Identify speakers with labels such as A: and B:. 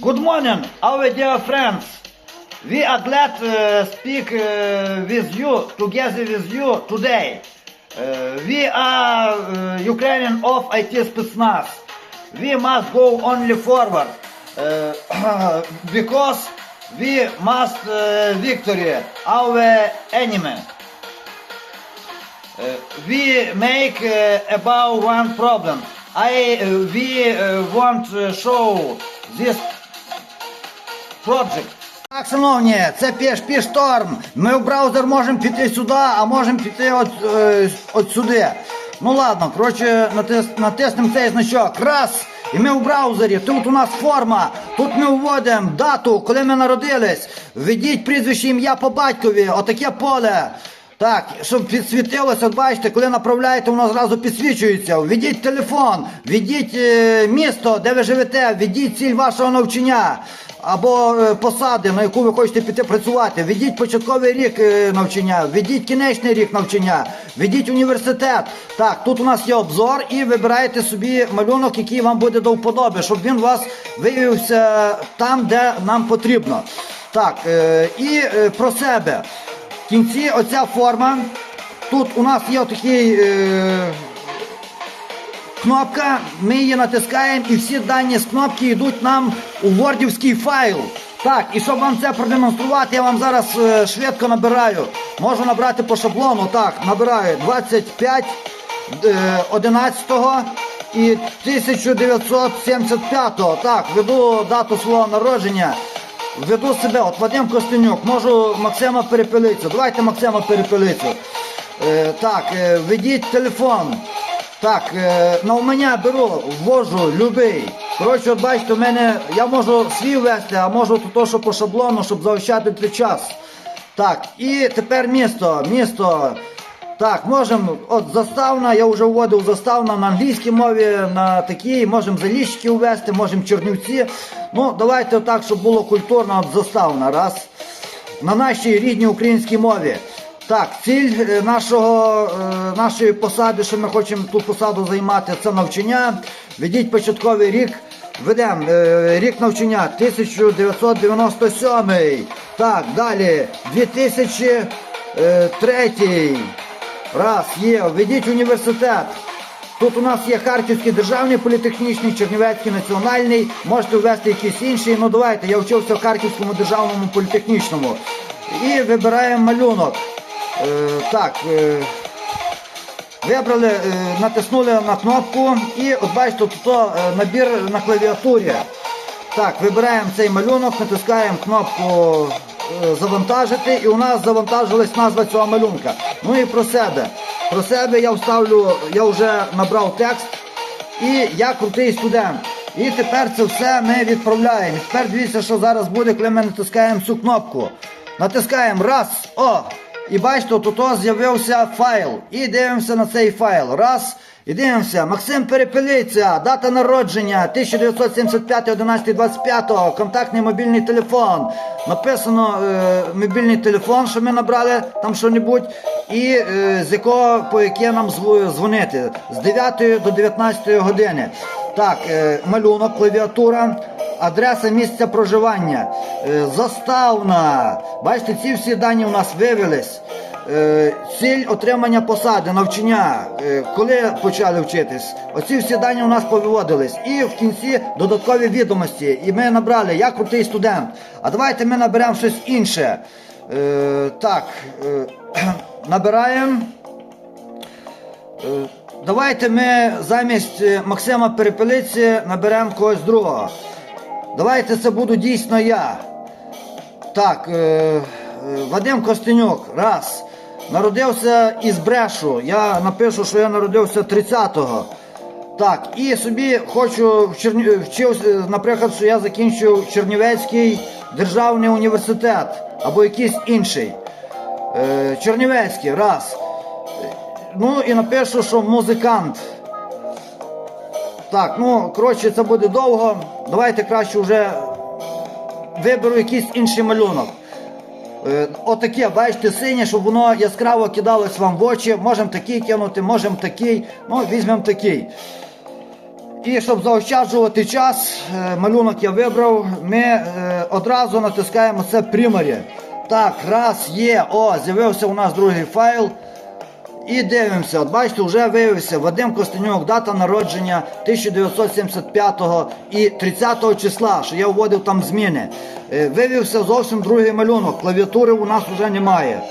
A: Good morning, our dear friends. We are glad uh, speak uh, with you, together with you today. Uh, we are uh, Ukrainian of IT Spetsnaz. We must go only forward uh, because we must uh, victory our enemy. We make about one problem. I we want to show this project. Так, шановні, це піш пішторм. Ми в браузер можемо піти сюди, а можемо піти от, е, от сюди. Ну ладно, коротше, натис, натиснемо цей значок. Раз. І ми в браузері. Тут у нас форма. Тут ми вводимо дату, коли ми народились. Введіть прізвище ім'я по батькові. Отаке поле. Так, щоб підсвітилося, бачите, коли направляєте, воно зразу підсвічується. Введіть телефон, введіть е, місто, де ви живете, введіть ціль вашого навчання або е, посади, на яку ви хочете піти працювати. Введіть початковий рік е, навчання, введіть кінечний рік навчання, введіть університет. Так, тут у нас є обзор, і вибираєте собі малюнок, який вам буде до вподоби, щоб він у вас виявився там, де нам потрібно. Так, е, і про себе. В кінці оця форма. Тут у нас є такий кнопка, ми її натискаємо і всі дані з кнопки йдуть нам у вордівський файл. Так, і щоб вам це продемонструвати, я вам зараз е, швидко набираю. Можу набрати по шаблону. Так, набираю 25 е, 11 і 1975. Так, веду дату свого народження. Веду себе, от Вадим Костенюк, можу Максима Перепелицю. Давайте Максима Перепелицю. Е, так, е, ведіть телефон. Так, е, навмання беру, ввожу любий. Коротше, от бачите, у мене я можу свій ввести, а можу то, що по шаблону, щоб заощадити час. Так, і тепер місто. Місто. Так, можемо, от заставна, я вже вводив заставна на англійській мові, на такій, можемо заліщики ввести, можемо чернівці. Ну, давайте отак, щоб було культурно, от заставна. Раз. На нашій рідній українській мові. Так, ціль е, нашого, е, нашої посади, що ми хочемо ту посаду займати, це навчання. Ведіть початковий рік. Ведемо е, рік навчання 1997. Так, далі 2003. Раз, є. Введіть університет. Тут у нас є Харківський державний політехнічний, Чернівецький національний. Можете ввести якийсь інший. Ну давайте, я вчився в Харківському державному політехнічному. І вибираємо малюнок. Е, так. Е, Вибрали, е, натиснули на кнопку і от бачите, тут набір на клавіатурі. Так, вибираємо цей малюнок, натискаємо кнопку завантажити і у нас завантажилась назва цього малюнка. Ну і про себе. Про себе я вставлю, я вже набрав текст і я крутий студент. І тепер це все ми відправляємо. Тепер дивіться, що зараз буде, коли ми натискаємо цю кнопку. Натискаємо раз, о! І бачите, тут з'явився файл. І дивимося на цей файл. Раз. І дивимося. Максим Перепелиця, дата народження 1975 11 25 контактний мобільний телефон. Написано е, мобільний телефон, що ми набрали там що-небудь, і е, з якого по яке нам зв- дзвонити. З 9 до 19 години. Так, е, малюнок, клавіатура. Адреса місця проживання, е, заставна. Бачите, ці всі дані у нас вивелись. Е, Ціль отримання посади, навчання, е, коли почали вчитись. Оці всі дані у нас повиводились. І в кінці додаткові відомості. І ми набрали, я крутий студент. А давайте ми наберемо щось інше. Так, набираємо. Давайте ми замість Максима Перепелиці наберемо когось другого. Давайте це буду дійсно я. Так, е, е, Вадим Костенюк, раз. Народився із Брешу. Я напишу, що я народився 30-го. Так, і собі хочу Черні... вчився, наприклад, що я закінчив Чернівецький державний університет або якийсь інший. Е, Чернівецький, раз. Ну і напишу, що музикант. Так, ну, коротше, це буде довго. Давайте краще вже виберу якийсь інший малюнок. Е, Отаке, бачите, синє, щоб воно яскраво кидалось вам в очі. Можемо такий кинути, можемо такий, ну, візьмемо такий. І щоб заощаджувати час, е, малюнок я вибрав, ми е, одразу натискаємо це примарі. Так, раз, є, о, з'явився у нас другий файл. І дивимося, от бачите, вже виявився Вадим Костенюк, дата народження 1975 і 30 числа, що я вводив там зміни. Вивівся Виявився зовсім другий малюнок, клавіатури у нас вже немає.